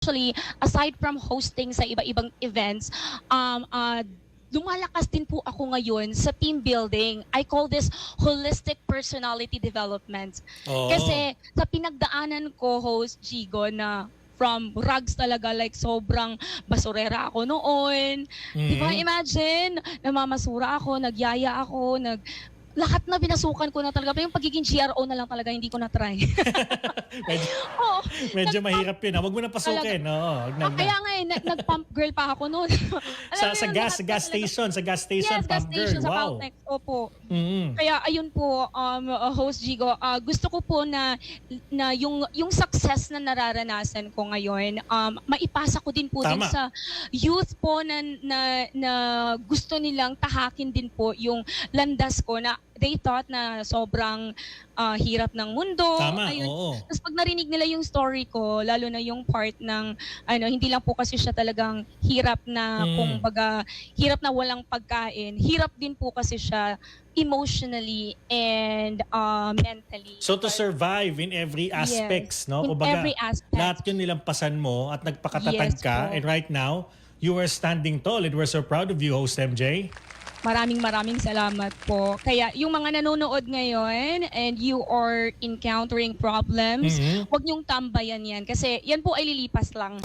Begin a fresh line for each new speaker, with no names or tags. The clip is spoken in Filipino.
actually, aside from hosting sa iba-ibang events, um, uh, lumalakas din po ako ngayon sa team building. I call this holistic personality development.
Oo.
Kasi sa pinagdaanan ko, host Gigo, na from rugs talaga, like sobrang basurera ako noon. Di ba,
Mhm.
imagine, namamasura ako, nagyaya ako, nag lahat na binasukan ko na talaga. Pero yung pagiging GRO na lang talaga, hindi ko na-try.
medyo,
Oo.
medyo mahirap yun. ha? Huwag mo na pasukin. Oo.
Ah,
Nag-
kaya nga eh, nag- nag-pump girl pa ako noon.
sa, sa gas sa gas station, sa gas station,
yes, gas
pump
station
girl.
sa
Wow.
Caltex. Opo.
Mhm.
Kaya ayun po, um, uh, host Gigo, uh, gusto ko po na, na yung, yung success na nararanasan ko ngayon, um, maipasa ko din po din sa youth po na, na, na gusto nilang tahakin din po yung landas ko na they thought na sobrang uh, hirap ng mundo.
Tama,
Ayun.
oo.
Tapos pag narinig nila yung story ko, lalo na yung part ng ano, hindi lang po kasi siya talagang hirap na
Mm.
kung baga hirap na walang pagkain. Hirap din po kasi siya emotionally and uh, mentally.
So to survive in every aspects, no?
in
Kumbaga,
every aspect.
lahat yun nilampasan mo at nagpakatatag
Yes
ka.
po.
And right now, you are standing tall and we're so proud of you, host MJ.
Maraming maraming salamat po. Kaya yung mga nanonood ngayon and you are encountering problems,
Mhm.
huwag niyong tambayan yan kasi yan po ay lilipas lang.